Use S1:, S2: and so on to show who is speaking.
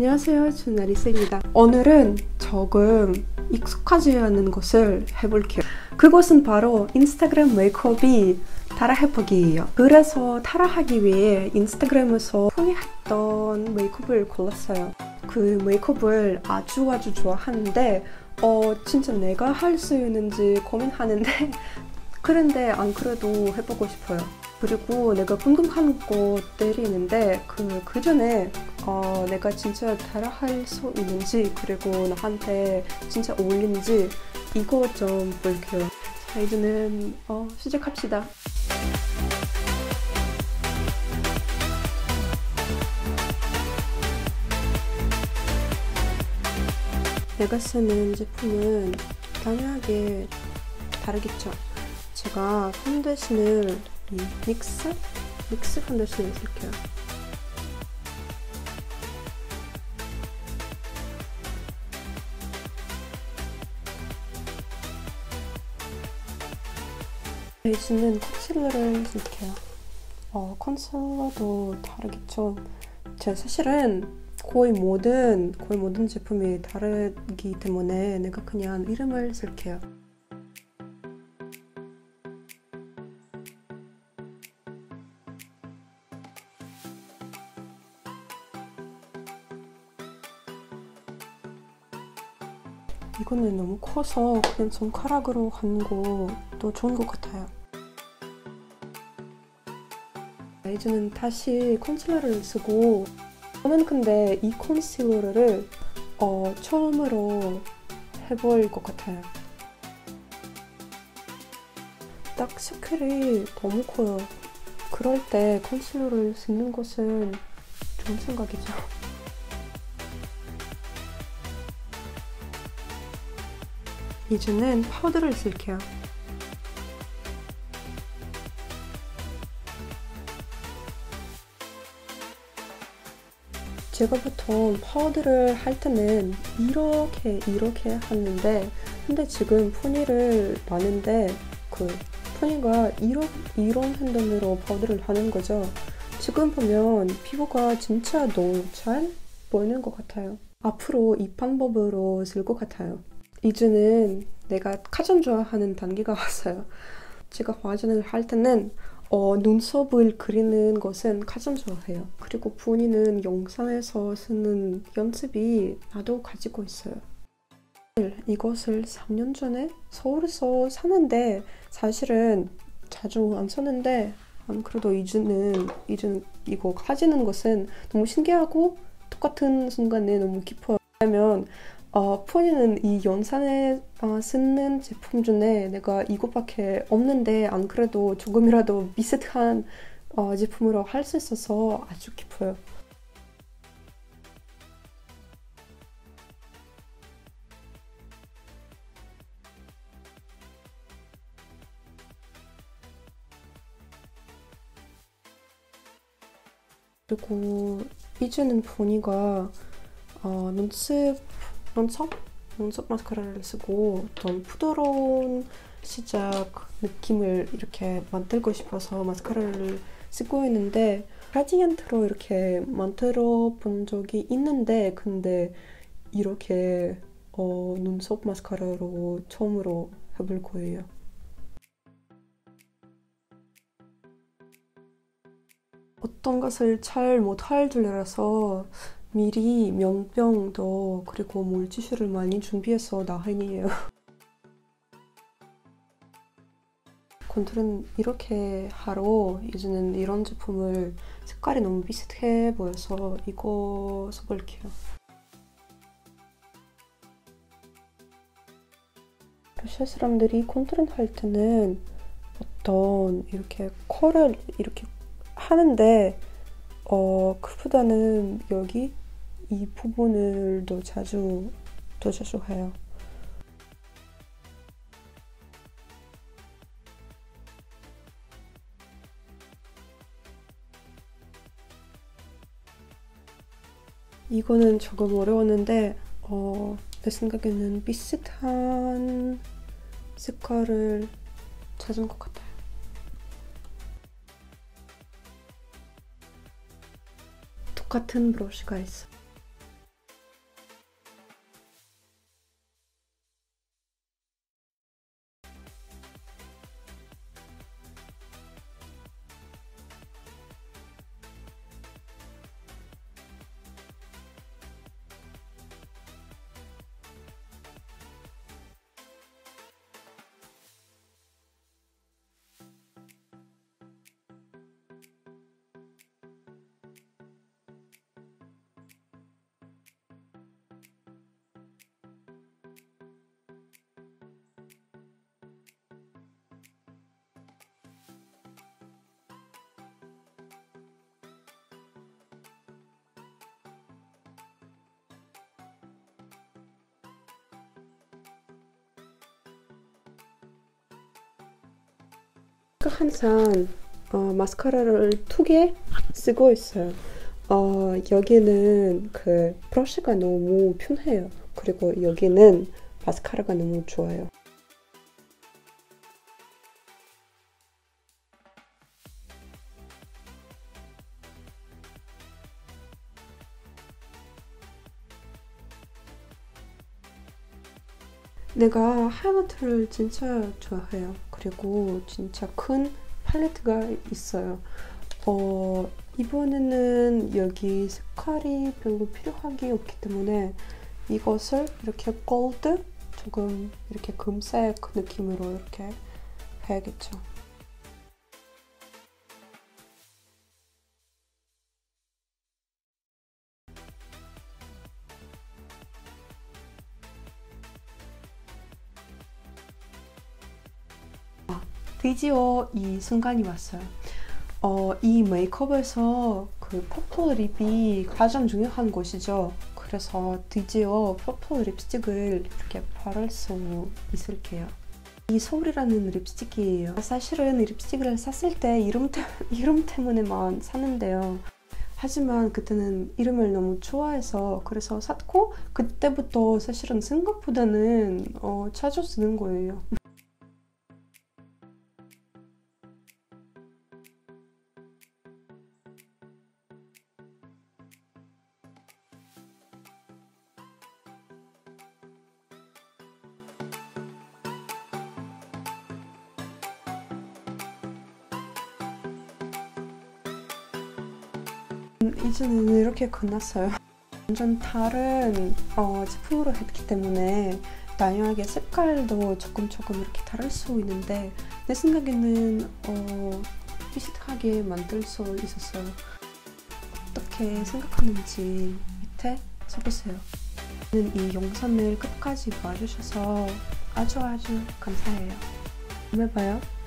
S1: 안녕하세요 저는 아리스입니다. 오늘은 조금 익숙하지 않은 것을 해볼게요. 그것은 바로 인스타그램 메이크업이 따라해보기예요. 그래서 따라하기 위해 인스타그램에서 소개했던 메이크업을 골랐어요. 그 메이크업을 아주 아주 좋아하는데 어 진짜 내가 할 수 있는지 고민하는데 그런데 안 그래도 해보고 싶어요. 그리고 내가 궁금한 것들이 있는데 그, 그 전에 어, 내가 진짜 따라할 수 있는지 그리고 나한테 진짜 어울리는지 이거 좀 볼게요. 자 이제는 어, 시작합시다. 내가 쓰는 제품은 당연하게 다르겠죠? 제가 파운데이션을 믹스? 믹스 파운데이션을 쓸게요 베이스는 컨실러를 쓸게요 어, 컨실러도 다르겠죠 제가 사실은 거의 모든 거의 모든 제품이 다르기 때문에 내가 그냥 이름을 쓸게요 이거는 너무 커서 그냥 손가락으로 하는 것도 좋은 것 같아요. 이제는 다시 컨실러를 쓰고 저는 근데 이 컨실러를 어, 처음으로 해볼 것 같아요. 딱 스킬이 너무 커요. 그럴 때 컨실러를 쓰는 것은 좋은 생각이죠. 이제는 파우더를 쓸게요. 제가 보통 파우더를 할 때는 이렇게 이렇게 하는데 근데 지금 푸니를 많은데 그 푸니가 이런, 이런 핸드으로 파우더를 하는 거죠. 지금 보면 피부가 진짜 너무 잘 보이는 것 같아요. 앞으로 이 방법으로 쓸 것 같아요. 이제는 내가 가장 좋아하는 단계가 왔어요. 제가 화장을 할 때는 어, 눈썹을 그리는 것은 가장 좋아해요. 그리고 본인은 영상에서 쓰는 연습이 나도 가지고 있어요. 이것을 3년 전에 서울에서 사는데 사실은 자주 안 썼는데 안 그래도 이제는 이제는 이거 가지는 것은 너무 신기하고 똑같은 순간에 너무 깊어요. 왜냐면 어, 푸니는 이 연산에 어, 쓰는 제품 중에 내가 이것밖에 없는데 안 그래도 조금이라도 비슷한 어, 제품으로 할 수 있어서 아주 기뻐요. 그리고 이제는 보니가 어, 눈썹 눈썹? 눈썹 마스카라를 쓰고 좀 부드러운 시작 느낌을 이렇게 만들고 싶어서 마스카라를 쓰고 있는데 라디언트로 이렇게 만들어 본 적이 있는데 근데 이렇게 어, 눈썹 마스카라로 처음으로 해볼 거예요. 어떤 것을 잘 못할 줄 알아서 미리 면병도 그리고 물티슈를 많이 준비해서 나한이에요. 컨투는 이렇게 하러 이제는 이런 제품을 색깔이 너무 비슷해 보여서 이거 써볼게요. 러시아 사람들이 컨투를 할 때는 어떤 이렇게 컬을 이렇게 하는데 어, 그보다는 여기 이 부분을 더 자주 더 자주 해요. 이거는 조금 어려웠는데 어, 내 생각에는 비슷한 색깔을 찾은 것 같아요. 똑같은 브러쉬가 있어. 항상 어, 마스카라를 두 개 쓰고 있어요. 어, 여기는 그 브러쉬가 너무 편해요. 그리고 여기는 마스카라가 너무 좋아요. 내가 하이라이터를 진짜 좋아해요. 그리고 진짜 큰 팔레트가 있어요. 어, 이번에는 여기 색깔이 별로 필요하게 없기 때문에 이것을 이렇게 골드 조금 이렇게 금색 느낌으로 이렇게 해야겠죠. 드디어 이 순간이 왔어요. 어, 이 메이크업에서 그 퍼플 립이 가장 중요한 것이죠. 그래서 드디어 퍼플 립스틱을 이렇게 바를 수 있을게요. 이 소울이라는 립스틱이에요. 사실은 립스틱을 샀을 때 이름, 때, 이름 때문에만 샀는데요. 하지만 그때는 이름을 너무 좋아해서 그래서 샀고 그때부터 사실은 생각보다는 어, 자주 쓰는 거예요. 이제는 이렇게 끝났어요. 완전 다른 어, 제품으로 했기 때문에 다양하게 색깔도 조금 조금 이렇게 다를 수 있는데 내 생각에는 어, 비슷하게 만들 수 있었어요. 어떻게 생각하는지 밑에 써보세요. 이 영상을 끝까지 봐주셔서 아주 아주 감사해요. 다음에 봐요.